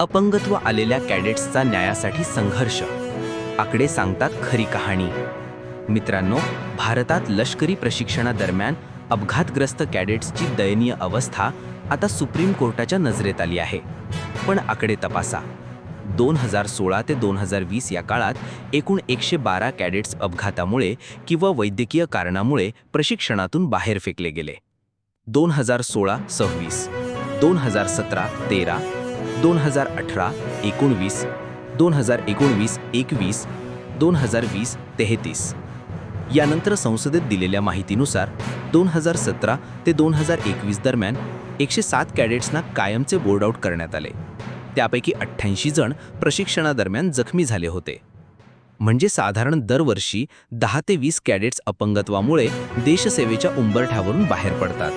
अपंगत्व आलेल्या कॅडेट्सचा न्यायासाठी संघर्ष. आकडे सांगतात खरी कहाणी. मित्रांनो भारतात लष्करी प्रशिक्षणादरम्यान अपघातग्रस्त कॅडेट्सची दयनीय अवस्था आता सुप्रीम कोर्टाच्या नजरेत आली आहे. पण आकडे तपासा. दोन हजार सोळा ते दोन हजार वीस या काळात एकूण एकशे बारा कॅडेट्स अपघातामुळे किंवा वैद्यकीय कारणामुळे प्रशिक्षणातून बाहेर फेकले गेले. दोन हजार सोळा सव्वीस दोन हजार सतरा तेरा दोन हजार अठरा एकोणवीस दोन हजार एकोणवीस एकवीस दोन हजार वीस तेहतीस. यानंतर संसदेत दिलेल्या माहितीनुसार दोन हजार सतरा ते दोन हजार एकवीस दरम्यान एकशे सात कॅडेट्सना कायमचे बोर्ड आऊट करण्यात आले. त्यापैकी अठ्ठ्याऐंशी जण प्रशिक्षणादरम्यान जखमी झाले होते. म्हणजे साधारण दरवर्षी दहा ते वीस कॅडेट्स अपंगत्वामुळे देशसेवेच्या उंबरठ्यावरून बाहेर पडतात.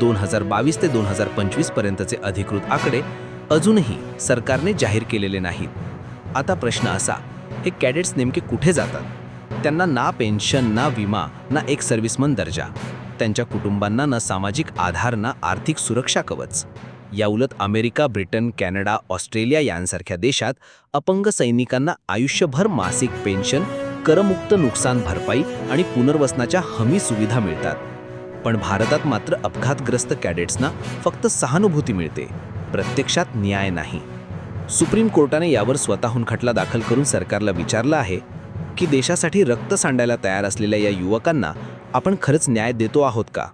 दोन हजार बावीस ते दोन हजार पंचवीसपर्यंतचे अधिकृत आकडे अजूनही सरकारने जाहीर केलेले नाहीत. आता प्रश्न असा हे कॅडेट्स नेमके कुठे जातात? त्यांना ना पेन्शन ना विमा ना एक सर्व्हिसमन दर्जा त्यांच्या कुटुंबांना ना सामाजिक आधार ना आर्थिक सुरक्षा कवच. याउलट अमेरिका ब्रिटन कॅनडा ऑस्ट्रेलिया यांसारख्या देशात अपंग सैनिकांना आयुष्यभर मासिक पेन्शन करमुक्त नुकसान भरपाई आणि पुनर्वसनाच्या हमी सुविधा मिळतात. पण भारतात मात्र अपघातग्रस्त कॅडेट्सना फक्त सहानुभूती मिळते. प्रत्यक्षात न्याय नाही. सुप्रीम कोर्टाने यावर स्वतःहून खटला दाखल करून सरकारला विचारलं आहे की देशासाठी रक्त सांडायला तयार असलेल्या या युवकांना आपण खरंच न्याय देतो आहोत का?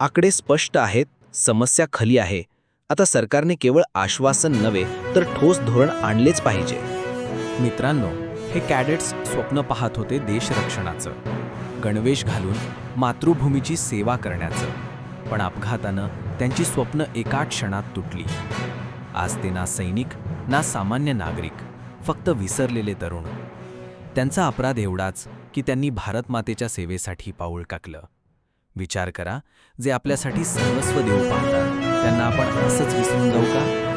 आकडे स्पष्ट आहेत समस्या खली आहे. आता सरकारने केवळ आश्वासन नव्हे तर ठोस धोरण आणलेच पाहिजे. मित्रांनो हे कॅडेट्स स्वप्न पाहत होते देशरक्षणाचं. गणवेश घालून मातृभूमीची सेवा करण्याचं. पण अपघातानं त्यांची स्वप्न एका क्षणात तुटली. आज ते ना सैनिक ना सामान्य नागरिक फक्त विसरलेले तरुण. त्यांचा अपराध एवढाच की त्यांनी भारतमातेच्या सेवेसाठी पाऊल टाकलं विचार करा जे आपल्यासाठी सर्वस्व देऊ पाहतात त्यांना आपण असंच विसरून जाऊ का?